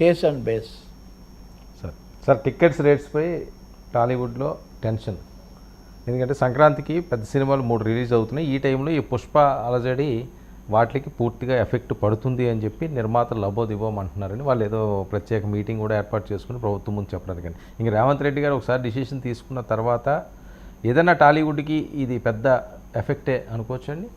Case and base. Sir sir tickets రేట్స్పై టాలీవుడ్లో tension. ఎందుకంటే సంక్రాంతికి పెద్ద సినిమాలు మూడు రిలీజ్ అవుతున్నాయి. ఈ టైంలో ఈ పుష్ప అలజడి వాటికి పూర్తిగా ఎఫెక్ట్ పడుతుంది అని చెప్పి నిర్మాతలు లబోది ఇవ్వమంటున్నారని వాళ్ళు ఏదో ప్రత్యేక మీటింగ్ కూడా ఏర్పాటు చేసుకుని ప్రభుత్వం ముందు చెప్పడానికి ఇంకా రేవంత్ రెడ్డి గారు ఒకసారి డిసిషన్ తీసుకున్న తర్వాత ఏదైనా టాలీవుడ్కి ఇది పెద్ద ఎఫెక్టే అనుకోవచ్చండి?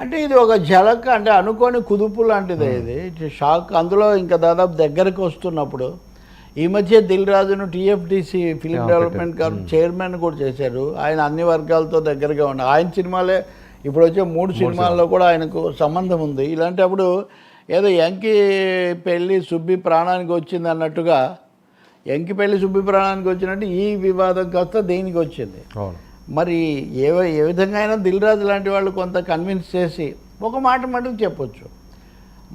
అంటే ఇది ఒక ఝలక్ అంటే అనుకోని కుదుపు లాంటిదే ఇది. ఇది షాక్. అందులో ఇంకా దాదాపు దగ్గరకు వస్తున్నప్పుడు ఈ మధ్య దిల్ రాజును టీఎఫ్డిసి ఫిల్మ్ డెవలప్మెంట్ గారు చైర్మన్ కూడా చేశారు. ఆయన అన్ని వర్గాలతో దగ్గరగా ఉన్నారు. ఆయన సినిమాలే ఇప్పుడు వచ్చే మూడు సినిమాల్లో కూడా ఆయనకు సంబంధం ఉంది. ఇలాంటప్పుడు ఏదో ఎంకి పెళ్ళి సుబ్బి ప్రాణానికి వచ్చింది అన్నట్టుగా ఎంకి పెళ్ళి సుబ్బి ప్రాణానికి వచ్చినట్టు ఈ వివాదం కాస్త దేనికి వచ్చింది? మరి ఏ ఏ విధంగా అయినా దిల్ రాజు లాంటి వాళ్ళు కొంత కన్విన్స్ చేసి ఒక మాట మటుకు చెప్పొచ్చు.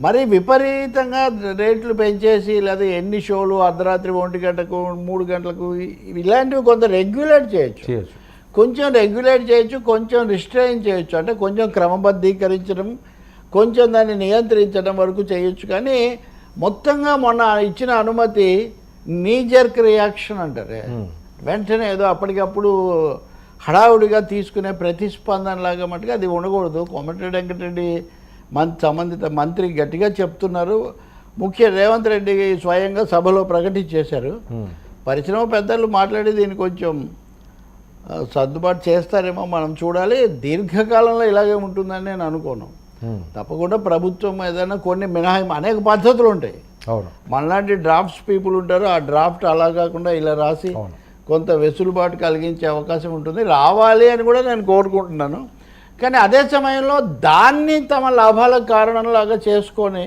మరి విపరీతంగా రేట్లు పెంచేసి లేదా ఎన్ని షోలు అర్ధరాత్రి ఒంటి గంటకు మూడు గంటలకు ఇలాంటివి కొంత రెగ్యులేట్ చేయొచ్చు. కొంచెం రెగ్యులేట్ చేయొచ్చు కొంచెం రిస్ట్రైన్ చేయొచ్చు. అంటే కొంచెం క్రమబద్ధీకరించడం కొంచెం దాన్ని నియంత్రించడం వరకు చేయొచ్చు. కానీ మొత్తంగా మొన్న ఇచ్చిన అనుమతి నీ జర్క్ రియాక్షన్ అంటారే. వెంటనే ఏదో అప్పటికప్పుడు హడావుడిగా తీసుకునే ప్రతిస్పందన లాగా మటుకు అది ఉండకూడదు. కోమటిరెడ్డి వెంకటరెడ్డి మం సంబంధిత మంత్రి గట్టిగా చెప్తున్నారు. ముఖ్య రేవంత్ రెడ్డి స్వయంగా సభలో ప్రకటించేశారు. పరిశ్రమ పెద్దలు మాట్లాడి దీన్ని కొంచెం సర్దుబాటు చేస్తారేమో మనం చూడాలి. దీర్ఘకాలంలో ఇలాగే ఉంటుందని నేను అనుకోను. తప్పకుండా ప్రభుత్వం ఏదైనా కొన్ని మినహాయింపు అనేక పద్ధతులు ఉంటాయి మనలాంటి డ్రాఫ్ట్స్ పీపుల్ ఉంటారు. ఆ డ్రాఫ్ట్ అలా కాకుండా ఇలా రాసి కొంత వెసులుబాటు కలిగించే అవకాశం ఉంటుంది. రావాలి అని కూడా నేను కోరుకుంటున్నాను. కానీ అదే సమయంలో దాన్ని తమ లాభాలకు కారణంలాగా చేసుకొని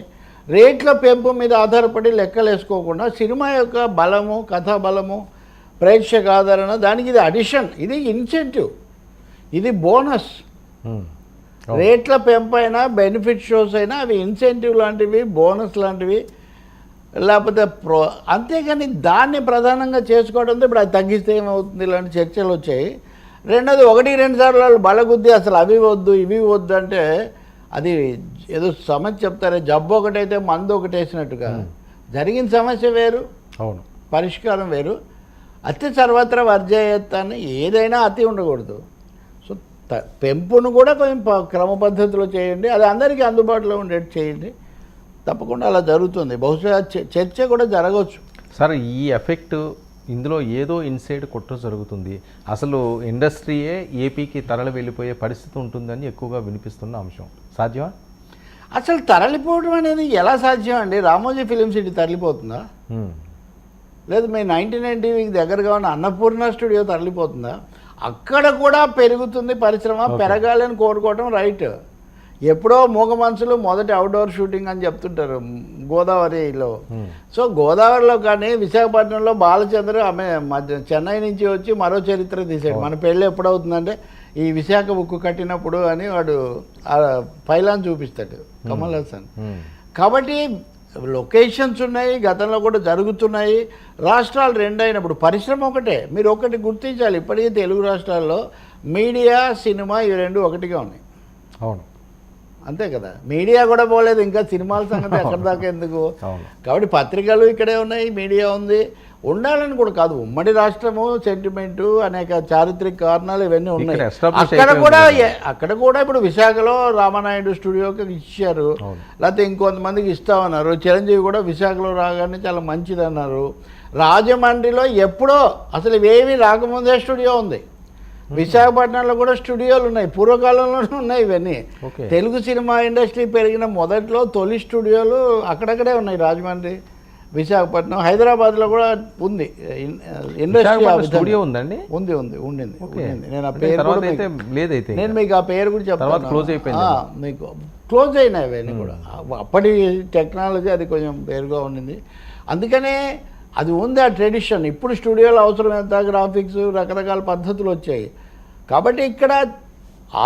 రేట్ల పెంపు మీద ఆధారపడి లెక్కలు వేసుకోకుండా సినిమా యొక్క బలము కథా బలము ప్రేక్షక ఆదరణ దానికి ఇది అడిషన్ ఇది ఇన్సెంటివ్ ఇది బోనస్. రేట్ల పెంపు అయినా బెనిఫిట్ షోస్ అయినా అవి ఇన్సెంటివ్ లాంటివి బోనస్ లాంటివి లేకపోతే ప్రో అంతేగాని దాన్ని ప్రధానంగా చేసుకోవడంతో ఇప్పుడు అది తగ్గిస్తే ఏమవుతుంది? ఇలాంటి చర్చలు వచ్చాయి. రెండోది ఒకటి రెండు సార్లు వాళ్ళు బలగుద్ది అసలు అవి వద్దు ఇవి వద్దు అంటే అది ఏదో సమస్య చెప్తారే. జబ్బు ఒకటైతే మందు ఒకటి వేసినట్టుగా. జరిగిన సమస్య వేరు. అవును. పరిష్కారం వేరు. అతి సర్వత్రా వర్జయత్తాన్ని ఏదైనా అతి ఉండకూడదు. సో పెంపును కూడా కొంచెం క్రమ పద్ధతిలో చేయండి. అది అందరికీ అందుబాటులో ఉండేట్టు చేయండి. తప్పకుండా అలా జరుగుతుంది. బహుశా చర్చ కూడా జరగవచ్చు సార్ ఈ ఎఫెక్ట్ ఇందులో ఏదో ఇన్సైడ్ కుట్ర జరుగుతుంది. అసలు ఇండస్ట్రీయే ఏపీకి తరలి వెళ్ళిపోయే పరిస్థితి ఉంటుందని ఎక్కువగా వినిపిస్తున్న అంశం. సాధ్యమా? అసలు తరలిపోవడం అనేది ఎలా సాధ్యం అండి? రామోజీ ఫిలిం సిటీ తరలిపోతుందా. లేదు మీ నైంటీ నైన్ టీవీకి దగ్గరగా ఉన్న అన్నపూర్ణ స్టూడియో తరలిపోతుందా? అక్కడ కూడా పెరుగుతుంది పరిశ్రమ పెరగాలని కోరుకోవటం రైట్. ఎప్పుడో మూగ మనుషులు మొదటి అవుట్డోర్ షూటింగ్ అని చెప్తుంటారు గోదావరిలో. మ్మ్. సో గోదావరిలో కానీ విశాఖపట్నంలో బాలచంద్ర ఆమె మధ్య చెన్నై నుంచి వచ్చి మరో చరిత్ర తీసాడు మన పెళ్ళి ఎప్పుడవుతుందంటే ఈ విశాఖ ఉక్కు కట్టినప్పుడు అని వాడు ఆ పైలాన్ చూపిస్తాడు కమల్ హాసన్. మ్మ్. కాబట్టి లొకేషన్స్ ఉన్నాయి గతంలో కూడా జరుగుతున్నాయి. రాష్ట్రాలు రెండు అయినప్పుడు పరిశ్రమ ఒకటే. మీరు ఒకటి గుర్తించాలి. ఇప్పటికీ తెలుగు రాష్ట్రాల్లో మీడియా సినిమా ఇవి రెండు ఒకటిగా ఉన్నాయి. అవును. అంతే కదా. మీడియా కూడా పోలేదు ఇంకా సినిమాల సంగతి ఎక్కడి దాకా ఎందుకు? కాబట్టి పత్రికలు ఇక్కడే ఉన్నాయి మీడియా ఉంది. ఉండాలని కూడా కాదు ఉమ్మడి రాష్ట్రము సెంటిమెంటు అనేక చారిత్రక కారణాలు ఇవన్నీ ఉన్నాయి. అక్కడ కూడా అక్కడ కూడా ఇప్పుడు విశాఖలో రామానాయుడు స్టూడియోకి ఇచ్చారు. లేకపోతే ఇంకొంతమందికి ఇస్తామన్నారు. చిరంజీవి కూడా విశాఖలో రాగానే చాలా మంచిది అన్నారు రాజమండ్రిలో ఎప్పుడో అసలు ఇవేమీ రాకముందే స్టూడియో ఉంది. విశాఖపట్నంలో కూడా స్టూడియోలు ఉన్నాయి. పూర్వకాలంలోనే ఉన్నాయి ఇవన్నీ. తెలుగు సినిమా ఇండస్ట్రీ పెరిగిన మొదట్లో తొలి స్టూడియోలు అక్కడక్కడే ఉన్నాయి రాజమండ్రి విశాఖపట్నం హైదరాబాద్లో కూడా ఉంది. ఇండస్ట్రీ. స్టూడియో ఉందండి? ఉంది ఉంది ఉండింది నేను ఆ పేరు లేదైతే నేను మీకు ఆ పేరు కూడా చెప్తాను. close అయిపోయింది మీకు క్లోజ్ అయినాయి అవన్నీ కూడా. అప్పటి టెక్నాలజీ అది కొంచెం పేరుగా ఉండింది. అందుకనే అది ఉంది ఆ ట్రెడిషన్. ఇప్పుడు స్టూడియోలో అవసరం ఎంత గ్రాఫిక్స్ రకరకాల పద్ధతులు వచ్చాయి. కాబట్టి ఇక్కడ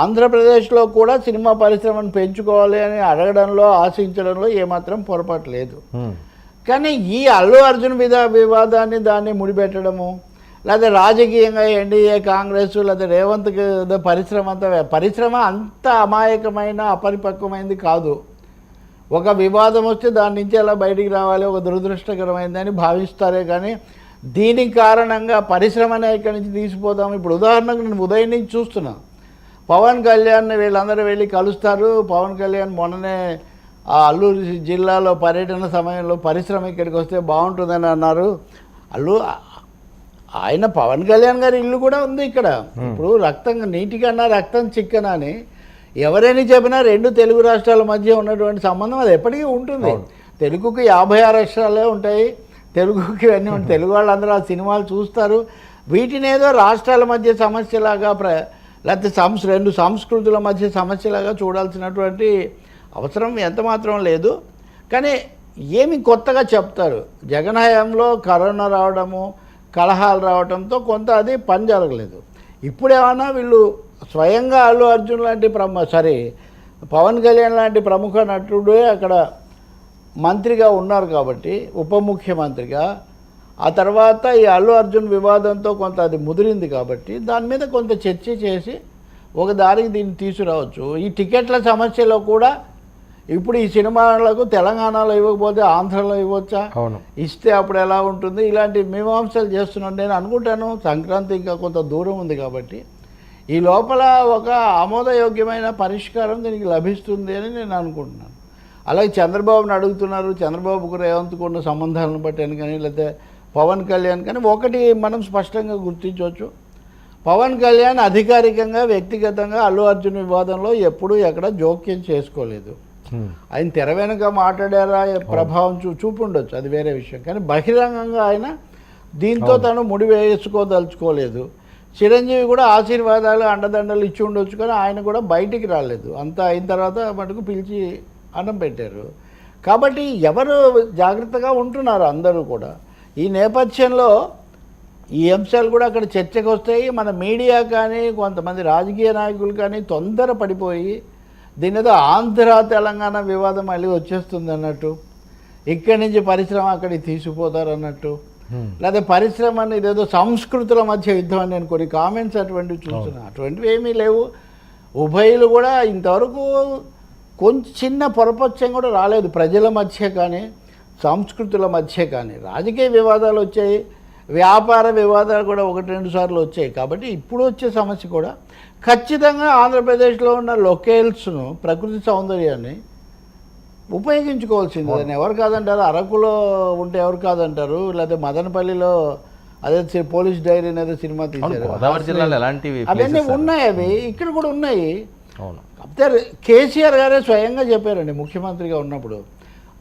ఆంధ్రప్రదేశ్లో కూడా సినిమా పరిశ్రమను పెంచుకోవాలి అని అడగడంలో ఆశించడంలో ఏమాత్రం పొరపాటు లేదు. కానీ ఈ అల్లు అర్జున్ మీద వివాదాన్ని దాన్ని ముడిపెట్టడము లేదా రాజకీయంగా ఎన్డీఏ కాంగ్రెస్ లేదా రేవంత్ పరిశ్రమ అంతా పరిశ్రమ అంత అమాయకమైన అపరిపక్వమైంది కాదు. ఒక వివాదం వస్తే దాని నుంచి ఎలా బయటికి రావాలి? ఒక దురదృష్టకరమైందని భావిస్తారే కానీ దీనికి కారణంగా పరిశ్రమనే ఇక్కడి నుంచి తీసిపోదాం ఇప్పుడు ఉదాహరణకు నేను ఉదయం నుంచి చూస్తున్నా. పవన్ కళ్యాణ్ వీళ్ళందరూ వెళ్ళి కలుస్తారు. పవన్ కళ్యాణ్ మొన్ననే ఆ అల్లూరు జిల్లాలో పర్యటన సమయంలో పరిశ్రమ ఇక్కడికి వస్తే బాగుంటుందని అన్నారు. అల్లు ఆయన పవన్ కళ్యాణ్ గారి ఇల్లు కూడా ఉంది ఇక్కడ. ఇప్పుడు రక్తం నీటికన్నా రక్తం చిక్కన అని ఎవరైనా చెప్పినా రెండు తెలుగు రాష్ట్రాల మధ్య ఉన్నటువంటి సంబంధం అది ఎప్పటికీ ఉంటుంది. తెలుగుకి యాభై ఆరు అక్షరాలే ఉంటాయి. తెలుగుకి ఇవన్నీ ఉంటాయి. తెలుగు వాళ్ళందరూ ఆ సినిమాలు చూస్తారు. వీటిని ఏదో రాష్ట్రాల మధ్య సమస్యలాగా ప్ర లేకపోతే సంస్ రెండు సంస్కృతుల మధ్య సమస్యలాగా చూడాల్సినటువంటి అవసరం ఎంత మాత్రం లేదు. కానీ ఏమి కొత్తగా చెప్తారు? జగన్ హయాంలో కరోనా రావడము కలహాలు రావడంతో కొంత అది పని జరగలేదు. ఇప్పుడు ఏమన్నా వీళ్ళు స్వయంగా అల్లు అర్జున్ లాంటి ప్రమ సారీ పవన్ కళ్యాణ్ లాంటి ప్రముఖ నటుడే అక్కడ మంత్రిగా ఉన్నారు కాబట్టి ఉప ముఖ్యమంత్రిగా. ఆ తర్వాత ఈ అల్లు అర్జున్ వివాదంతో కొంత అది ముదిరింది కాబట్టి దాని మీద కొంత చర్చ చేసి ఒక దారికి దీన్ని తీసుకురావచ్చు. ఈ టికెట్ల సమస్యలో కూడా ఇప్పుడు ఈ సినిమాలకు తెలంగాణలో ఇవ్వకపోతే ఆంధ్రలో ఇవ్వచ్చా? అవును. ఇస్తే అప్పుడు ఎలా ఉంటుంది? ఇలాంటి మీమాంసలు చేస్తున్నాను నేను అనుకుంటాను. సంక్రాంతి ఇంకా కొంత దూరం ఉంది కాబట్టి. ఈ లోపల ఒక ఆమోదయోగ్యమైన పరిష్కారం దీనికి లభిస్తుంది అని నేను అనుకుంటున్నాను. అలాగే చంద్రబాబుని అడుగుతున్నారు చంద్రబాబుకు రేవంత్కు ఉన్న సంబంధాలను బట్టి కానీ లేకపోతే పవన్ కళ్యాణ్ కానీ ఒకటి మనం స్పష్టంగా గుర్తించవచ్చు. పవన్ కళ్యాణ్ అధికారికంగా వ్యక్తిగతంగా అల్లు అర్జున్ వివాదంలో ఎప్పుడూ ఎక్కడ జోక్యం చేసుకోలేదు. ఆయన తెర వెనుక మాట్లాడారా ప్రభావం చూ చూపుండొచ్చు అది వేరే విషయం. కానీ బహిరంగంగా ఆయన దీంతో తను ముడి వేసుకోదలుచుకోలేదు చిరంజీవి కూడా ఆశీర్వాదాలు అండదండలు ఇచ్చి ఉండొచ్చు కానీ ఆయన కూడా బయటికి రాలేదు. అంతా అయిన తర్వాత మటుకు పిలిచి అన్నం పెట్టారు. కాబట్టి ఎవరు జాగ్రత్తగా ఉంటున్నారు అందరూ కూడా. ఈ నేపథ్యంలో ఈ అంశాలు కూడా అక్కడ చర్చకు వస్తాయి. మన మీడియా కానీ కొంతమంది రాజకీయ నాయకులు కానీ తొందర పడిపోయి దీని ఏదో ఆంధ్ర తెలంగాణ వివాదం మళ్ళీ వచ్చేస్తుంది అన్నట్టు ఇక్కడి నుంచి పరిశ్రమ అక్కడికి తీసుకుపోతారు అన్నట్టు లేదా పరిశ్రమ ఇదేదో సంస్కృతుల మధ్య యుద్ధం అని నేను కొన్ని కామెంట్స్ అటువంటివి చూస్తున్నా. అటువంటివి ఏమీ లేవు. ఉభయులు కూడా ఇంతవరకు కొంచెం చిన్న పొరపక్షం కూడా రాలేదు. ప్రజల మధ్య కానీ సంస్కృతుల మధ్య కానీ. రాజకీయ వివాదాలు వచ్చాయి. వ్యాపార వివాదాలు కూడా ఒకటి రెండు సార్లు వచ్చాయి. కాబట్టి ఇప్పుడు వచ్చే సమస్య కూడా ఖచ్చితంగా ఆంధ్రప్రదేశ్లో ఉన్న లొకేల్స్ను ప్రకృతి సౌందర్యాన్ని ఉపయోగించుకోవాల్సింది. దాన్ని ఎవరు కాదంటారు? అరకులో ఉంటే ఎవరు కాదంటారు? లేకపోతే మదనపల్లిలో అదే పోలీస్ డైరీ అనేది సినిమా తీశారు. గోదావరి జిల్లాలో ఎలాంటివి అవన్నీ? ఉన్నాయి అవి. ఇక్కడ కూడా ఉన్నాయి. కాకపోతే కేసీఆర్ గారే స్వయంగా చెప్పారండి ముఖ్యమంత్రిగా ఉన్నప్పుడు.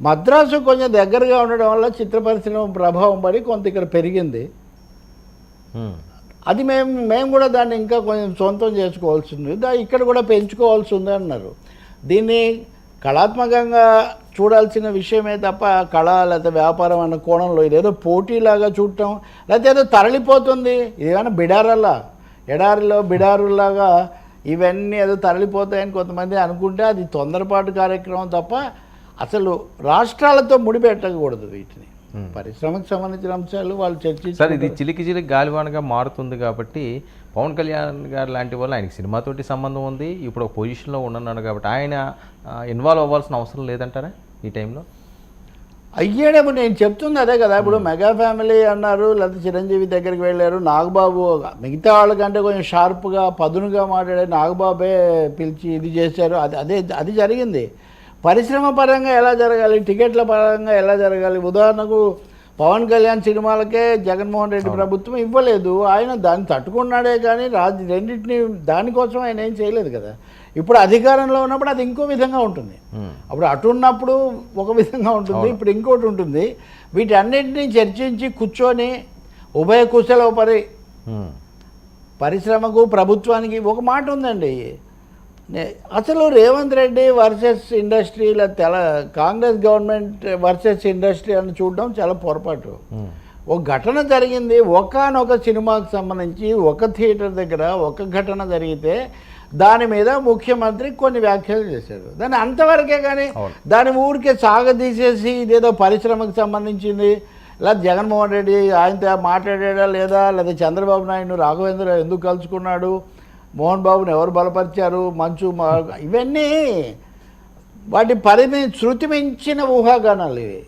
మద్రాసు కొంచెం దగ్గరగా ఉండడం వల్ల చిత్ర పరిశ్రమ ప్రభావం పడి కొంత ఇక్కడ పెరిగింది. అది మేము మేము కూడా దాన్ని ఇంకా కొంచెం సొంతం చేసుకోవాల్సింది దా ఇక్కడ కూడా పెంచుకోవాల్సి ఉంది అన్నారు. దీన్ని కళాత్మకంగా చూడాల్సిన విషయమే తప్ప కళ లేకపోతే వ్యాపారం అన్న కోణంలో ఇదేదో పోటీలాగా చూడటం లేకపోతే ఏదో తరలిపోతుంది. ఇదేమైనా బిడారల్లా ఎడారిలో బిడారులాగా ఇవన్నీ ఏదో తరలిపోతాయని కొంతమంది అనుకుంటే అది తొందరపాటు కార్యక్రమం తప్ప అసలు రాష్ట్రాలతో ముడిపెట్టకూడదు వీటిని. పరిశ్రమకు సంబంధించిన అంశాలు వాళ్ళు చర్చించి సార్ ఇది చిలికి చిలికి గాలివానగా మారుతుంది కాబట్టి పవన్ కళ్యాణ్ గారు లాంటి వాళ్ళు ఆయనకి సినిమాతోటి సంబంధం ఉంది. ఇప్పుడు ఒక పొజిషన్లో ఉన్నాడు కాబట్టి ఆయన ఇన్వాల్వ్ అవ్వాల్సిన అవసరం లేదంటారా ఈ టైంలో అయ్యాడేమో నేను చెప్తుంది అదే కదా. ఇప్పుడు మెగా ఫ్యామిలీ అన్నారు లేకపోతే చిరంజీవి దగ్గరికి వెళ్ళారు. నాగబాబు మిగతా వాళ్ళకంటే కొంచెం షార్ప్గా పదునుగా మాట్లాడే నాగబాబే పిలిచి ఇది చేశారు. అది అదే అది జరిగింది. పరిశ్రమ పరంగా ఎలా జరగాలి టికెట్ల పరంగా ఎలా జరగాలి? ఉదాహరణకు పవన్ కళ్యాణ్ సినిమాలకే జగన్మోహన్ రెడ్డి ప్రభుత్వం ఇవ్వలేదు. ఆయన దాన్ని తట్టుకున్నాడే కానీ రాజ్ రెండింటిని దానికోసం ఆయన ఏం చేయలేదు కదా. ఇప్పుడు అధికారంలో ఉన్నప్పుడు అది ఇంకో విధంగా ఉంటుంది. అప్పుడు అటు ఉన్నప్పుడు ఒక విధంగా ఉంటుంది ఇప్పుడు ఇంకోటి ఉంటుంది. వీటన్నింటినీ చర్చించి కూర్చొని ఉభయ కుశలోపరి ఉమ్. పరిశ్రమకు ప్రభుత్వానికి ఒక మాట ఉందండి. అసలు రేవంత్ రెడ్డి వర్సెస్ ఇండస్ట్రీ ఇలా తెల కాంగ్రెస్ గవర్నమెంట్ వర్సెస్ ఇండస్ట్రీ అని చూడడం చాలా పొరపాటు. ఒక ఘటన జరిగింది ఒకనొక సినిమాకి సంబంధించి ఒక థియేటర్ దగ్గర ఒక ఘటన జరిగితే దాని మీద ముఖ్యమంత్రి కొన్ని వ్యాఖ్యలు చేశారు దాని అంతవరకే కానీ. దాని ఊరికే సాగదీసేసి ఇదేదో పరిశ్రమకు సంబంధించింది లేదా జగన్మోహన్ రెడ్డి ఆయనతో మాట్లాడాడా లేదా లేదా చంద్రబాబు నాయుడు రాఘవేంద్ర ఎందుకు కలుసుకున్నాడు మోహన్ బాబుని ఎవరు బలపరిచారు మంచు ఇవన్నీ వాటి పరిమి శృతి మించిన ఊహాగానాలు ఇవి.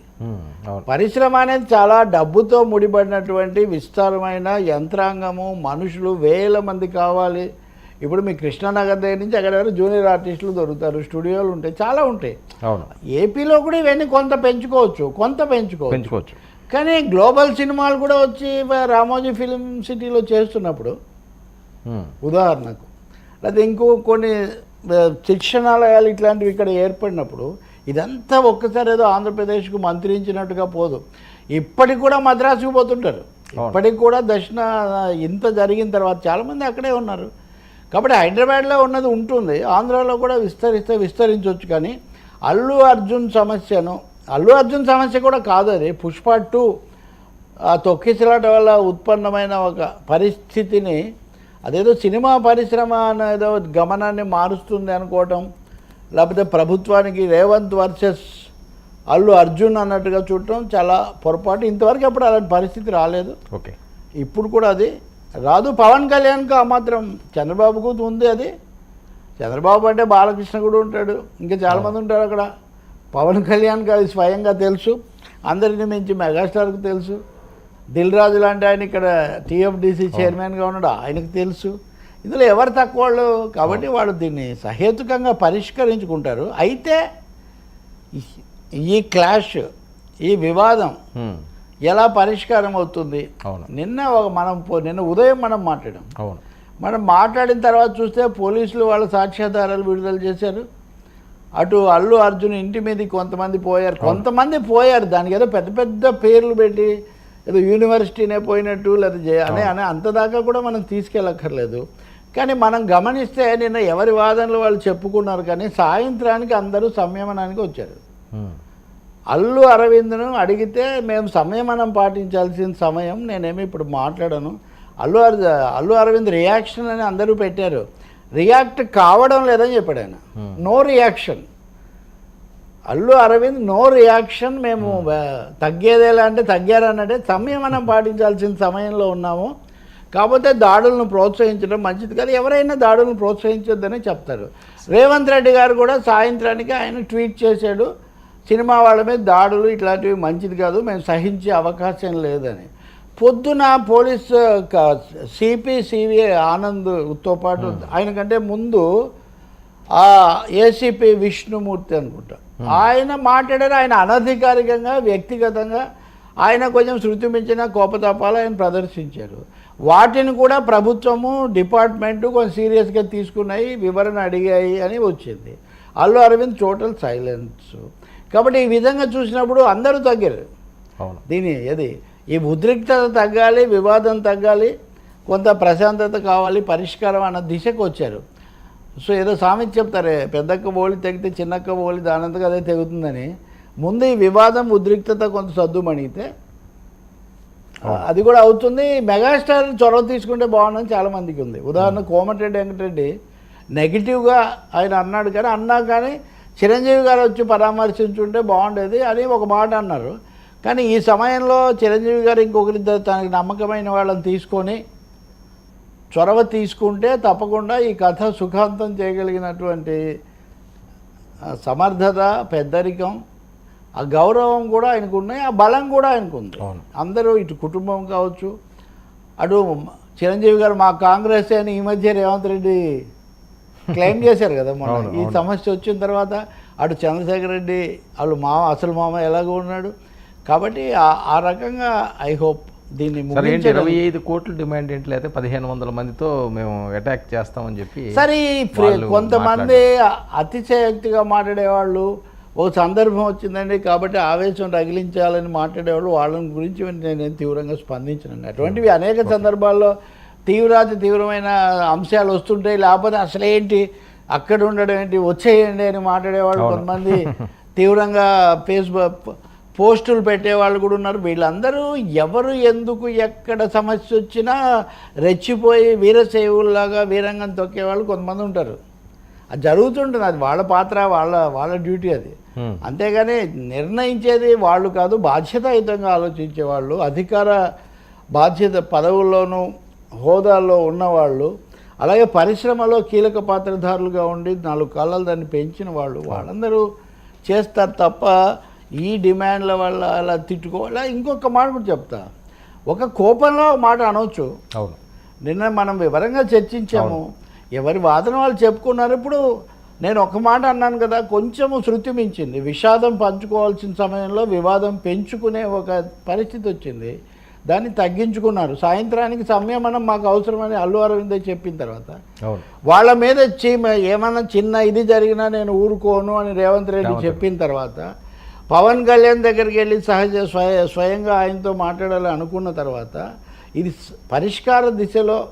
పరిశ్రమ అనేది చాలా డబ్బుతో ముడిపడినటువంటి విస్తారమైన యంత్రాంగము మనుషులు వేల మంది కావాలి. ఇప్పుడు మీ కృష్ణానగర్ దగ్గర నుంచి అక్కడ జూనియర్ ఆర్టిస్టులు దొరుకుతారు స్టూడియోలు ఉంటాయి చాలా ఉంటాయి. అవును. ఏపీలో కూడా ఇవన్నీ కొంత పెంచుకోవచ్చు కొంత పెంచుకోవచ్చు. పెంచుకోవచ్చు. కానీ గ్లోబల్ సినిమాలు కూడా వచ్చి రామోజీ ఫిలిం సిటీలో చేస్తున్నప్పుడు ఉదాహరణకు. లేదా ఇంకో కొన్ని శిక్షణాలయాలు ఇట్లాంటివి ఇక్కడ ఏర్పడినప్పుడు ఇదంతా ఒక్కసారి ఏదో ఆంధ్రప్రదేశ్కు మంత్రించినట్టుగా పోదు. ఇప్పటికి కూడా మద్రాసుకు పోతుంటారు. ఇప్పటికి కూడా దక్షిణ ఇంత జరిగిన తర్వాత చాలామంది అక్కడే ఉన్నారు. కాబట్టి హైదరాబాద్లో ఉన్నది ఉంటుంది. ఆంధ్రాలో కూడా విస్తరిస్తే విస్తరించవచ్చు కానీ అల్లు అర్జున్ సమస్యను అల్లు అర్జున్ సమస్య కూడా కాదు అది. పుష్ప టూ ఆ తొక్కిసలాట వల్ల ఉత్పన్నమైన ఒక పరిస్థితిని అదేదో సినిమా పరిశ్రమ అనేదో గమనాన్ని మారుస్తుంది అనుకోవటం లేకపోతే ప్రభుత్వానికి రేవంత్ వర్సెస్ అల్లు అర్జున్ అన్నట్టుగా చూడటం చాలా పొరపాటు. ఇంతవరకు అప్పుడు అలాంటి పరిస్థితి రాలేదు. ఓకే. ఇప్పుడు కూడా అది రాదు. పవన్ కళ్యాణ్కి ఆ మాత్రం చంద్రబాబుకు ఉంది అది. చంద్రబాబు అంటే బాలకృష్ణ కూడా ఉంటాడు. ఇంకా చాలామంది ఉంటారు అక్కడ. పవన్ కళ్యాణ్కి అది స్వయంగా తెలుసు. అందరిని మించి మెగాస్టార్కి తెలుసు. దిల్ రాజు లాంటి ఆయన ఇక్కడ టీఎఫ్డిసి చైర్మన్గా ఉన్నాడు ఆయనకు తెలుసు. ఇందులో ఎవరు తక్కువ వాళ్ళు? కాబట్టి వాళ్ళు దీన్ని సహేతుకంగా పరిష్కరించుకుంటారు. అయితే ఈ- క్లాష్ ఈ వివాదం ఎలా పరిష్కారం అవుతుంది? అవును. నిన్న ఒక మనం నిన్న ఉదయం మనం మాట్లాడాం. అవును. మనం మాట్లాడిన తర్వాత చూస్తే పోలీసులు వాళ్ళ సాక్ష్యాధారాలు విడుదల చేశారు. అటు అల్లు అర్జున్ ఇంటి మీదకి కొంతమంది పోయారు. కొంతమంది పోయారు. దానికి ఏదో పెద్ద పెద్ద పేర్లు పెట్టి ఏదో యూనివర్సిటీనే పోయినట్టు లేదా అనే అనే అంతదాకా కూడా మనం తీసుకెళ్ళక్కర్లేదు. కానీ మనం గమనిస్తే నిన్న ఎవరి వాదనలు వాళ్ళు చెప్పుకున్నారు కానీ సాయంత్రానికి అందరూ సంయమనానికి వచ్చారు. అల్లు అరవింద్ను అడిగితే మేము సంయమనం పాటించాల్సిన సమయం నేనేమి ఇప్పుడు మాట్లాడను. అల్లు అర్ అల్లు అరవింద్ రియాక్షన్ అని అందరూ పెట్టారు. రియాక్ట్ కావడం లేదని చెప్పాడు ఆయన. No reaction Allu Aravind no reaction మేము ఆ, తగ్గేదేలా అంటే తగ్గారన్నట్టే సంయమనం పాటించాల్సిన సమయంలో ఉన్నాము. కాకపోతే దాడులను ప్రోత్సహించడం మంచిది కాదు. ఎవరైనా దాడులను ప్రోత్సహించొద్దని చెప్తారు. రేవంత్ రెడ్డి గారు కూడా సాయంత్రానికి ఆయన ట్వీట్ చేశాడు సినిమా వాళ్ళ మీద దాడులు ఇట్లాంటివి మంచిది కాదు మేము సహించే అవకాశం లేదని. పొద్దున పోలీస్ సిపి సివి ఆనంద్తో పాటు ఆయనకంటే ముందు ఆ ఏసీపీ విష్ణుమూర్తి అనుకుంటా. ఆయన మాట్లాడారు ఆయన అనధికారికంగా వ్యక్తిగతంగా ఆయన కొంచెం శృతి మించిన కోపతాపాలు ఆయన ప్రదర్శించారు. వాటిని కూడా ప్రభుత్వము డిపార్ట్మెంటు కొంచెం సీరియస్గా తీసుకున్నాయి వివరణ అడిగాయి అని వచ్చింది. Allu Aravind total silence. కాబట్టి ఈ విధంగా చూసినప్పుడు అందరూ తగ్గారు. అవును. దీని ఏది? ఈ ఉద్రిక్తత తగ్గాలి వివాదం తగ్గాలి కొంత ప్రశాంతత కావాలి పరిష్కారం అన్న దిశకు వచ్చారు. సో ఏదో సామెత చెప్తారే పెద్దక్క ఓలి తెగితే చిన్నక్క ఓలి దానంతగా అదే తెగుతుందని. ముందు ఈ వివాదం ఉద్రిక్తత కొంత సద్దుమణిగితే అది కూడా అవుతుంది. మెగాస్టార్ చొరవ తీసుకుంటే బాగుందని చాలా మందికి ఉంది. ఉదాహరణ కోమటిరెడ్డి వెంకటరెడ్డి నెగిటివ్గా ఆయన అన్నాడు కానీ అన్నా కానీ చిరంజీవి గారు వచ్చి పరామర్శించుంటే బాగుండేది అని ఒక మాట అన్నారు. కానీ ఈ సమయంలో చిరంజీవి గారు ఇంకొకరిద్దరు తనకి నమ్మకమైన వాళ్ళని తీసుకొని చొరవ తీసుకుంటే తప్పకుండా ఈ కథ సుఖాంతం చేయగలిగినటువంటి సమర్థత పెద్దరికం ఆ గౌరవం కూడా ఆయనకు ఉన్నాయి ఆ బలం కూడా ఆయనకు ఉంది. అందరూ ఇటు కుటుంబం కావచ్చు అటు చిరంజీవి గారు మా కాంగ్రెస్ అని ఈ మధ్య రేవంత్ రెడ్డి క్లెయిమ్ చేశారు కదా మొన్న ఈ. సమస్య వచ్చిన తర్వాత అటు చంద్రశేఖర్ రెడ్డి వాళ్ళు మామ అసలు మామ ఎలాగో ఉన్నాడు కాబట్టి ఆ రకంగా ఐ హోప్ దీన్ని ఏంటి ఇరవై ఐదు కోట్లు డిమాండ్ ఏంటి పదిహేను వందల మందితో మేము అటాక్ చేస్తామని చెప్పి సరే కొంతమంది అతిశయోక్తిగా మాట్లాడేవాళ్ళు ఓ సందర్భం వచ్చిందండి కాబట్టి ఆవేశం రగిలించాలని మాట్లాడేవాళ్ళు వాళ్ళని గురించి నేను తీవ్రంగా స్పందించనండి అటువంటివి అనేక సందర్భాల్లో తీవ్రాతి తీవ్రమైన అంశాలు వస్తుంటాయి. లేకపోతే అసలేంటి అక్కడ ఉండడం ఏంటి? వచ్చేయండి అని మాట్లాడేవాళ్ళు. కొంతమంది తీవ్రంగా ఫేస్బుక్ పోస్టులు పెట్టేవాళ్ళు కూడా ఉన్నారు. వీళ్ళందరూ ఎవరు ఎందుకు ఎక్కడ సమస్య వచ్చినా రెచ్చిపోయి వీరసేవుల్లాగా వీరంగం తొక్కేవాళ్ళు కొంతమంది ఉంటారు. అది జరుగుతుంటుంది. అది వాళ్ళ పాత్ర వాళ్ళ వాళ్ళ డ్యూటీ అది. అంతేగాని నిర్ణయించేది వాళ్ళు కాదు బాధ్యతాయుతంగా ఆలోచించే వాళ్ళు అధికార బాధ్యత పదవుల్లోనూ హోదాల్లో ఉన్నవాళ్ళు అలాగే పరిశ్రమలో కీలక పాత్రధారులుగా ఉండి నాలుగు కాలాలు దాన్ని పెంచిన వాళ్ళు వాళ్ళందరూ చేస్తారు తప్ప ఈ డిమాండ్ల వల్ల అలా తిట్టుకోవాలా? ఇంకొక మాట కూడా చెప్తా. ఒక కోపంలో మాట అనవచ్చు అవును. నిన్న మనం వివరంగా చర్చించాము. ఎవరి వాదన వాళ్ళు చెప్పుకున్నారు. ఇప్పుడు నేను ఒక మాట అన్నాను కదా కొంచెము శృతి మించింది. విషాదం పంచుకోవాల్సిన సమయంలో వివాదం పెంచుకునే ఒక పరిస్థితి వచ్చింది. దాన్ని తగ్గించుకున్నారు. సాయంత్రానికి సంయమనం మాకు అవసరమని అల్లు అరవిందే చెప్పిన తర్వాత వాళ్ళ మీద చీమ ఏమన్నా చిన్న ఇది జరిగినా నేను ఊరుకోను అని రేవంత్ రెడ్డి. చెప్పిన తర్వాత పవన్ కళ్యాణ్ దగ్గరికి వెళ్ళి సహజ స్వయ స్వయంగా ఆయనతో మాట్లాడాలని అనుకున్న తర్వాత ఇది పరిష్కార దిశలో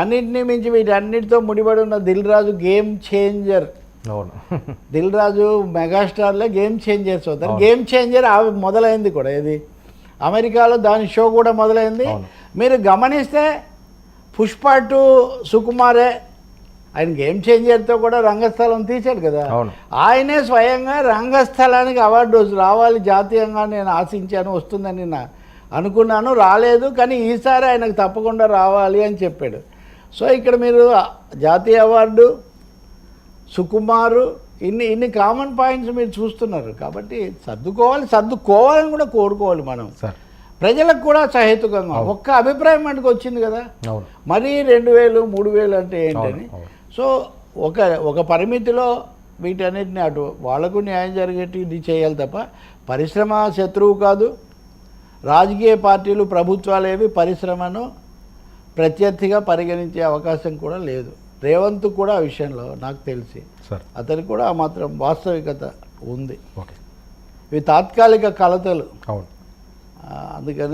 అన్నింటినీ మించి వీటన్నిటితో ముడిపడి ఉన్న దిల్ రాజు గేమ్ చేంజర్. అవును. దిల్ రాజు మెగాస్టార్లో గేమ్ చేంజర్స్ అవుతారు. గేమ్ చేంజర్ ఆ మొదలైంది కూడా. ఇది అమెరికాలో దాని షో కూడా మొదలైంది. మీరు గమనిస్తే పుష్ప టు సుకుమారే ఆయన గేమ్ చేంజర్తో కూడా రంగస్థలం తీశాడు కదా. ఆయనే స్వయంగా రంగస్థలానికి అవార్డు రావాలి జాతీయంగా నేను ఆశించాను వస్తుందని నా అనుకున్నాను రాలేదు కానీ ఈసారి ఆయనకు తప్పకుండా రావాలి అని చెప్పాడు. సో ఇక్కడ మీరు జాతీయ అవార్డు సుకుమారు ఇన్ని ఇన్ని కామన్ పాయింట్స్ మీరు చూస్తున్నారు. కాబట్టి సర్దుకోవాలి సర్దుకోవాలని కూడా కోరుకోవాలి మనం. ప్రజలకు కూడా సహేతుకంగా ఒక్క అభిప్రాయం మనకు వచ్చింది కదా. మరీ రెండు వేలు మూడు వేలు అంటే ఏంటని. సో ఒక ఒక పరిమితిలో వీటన్నిటిని అటు వాళ్ళకు న్యాయం జరిగేటి ఇది చేయాలి తప్ప పరిశ్రమ శత్రువు కాదు. రాజకీయ పార్టీలు ప్రభుత్వాలు ఏవి పరిశ్రమను ప్రత్యర్థిగా పరిగణించే అవకాశం కూడా లేదు. రేవంత్ కూడా ఆ విషయంలో నాకు తెలిసి సార్. అతనికి కూడా ఆ మాత్రం వాస్తవికత ఉంది. ఓకే. ఇవి తాత్కాలిక కలతలు. అందుకని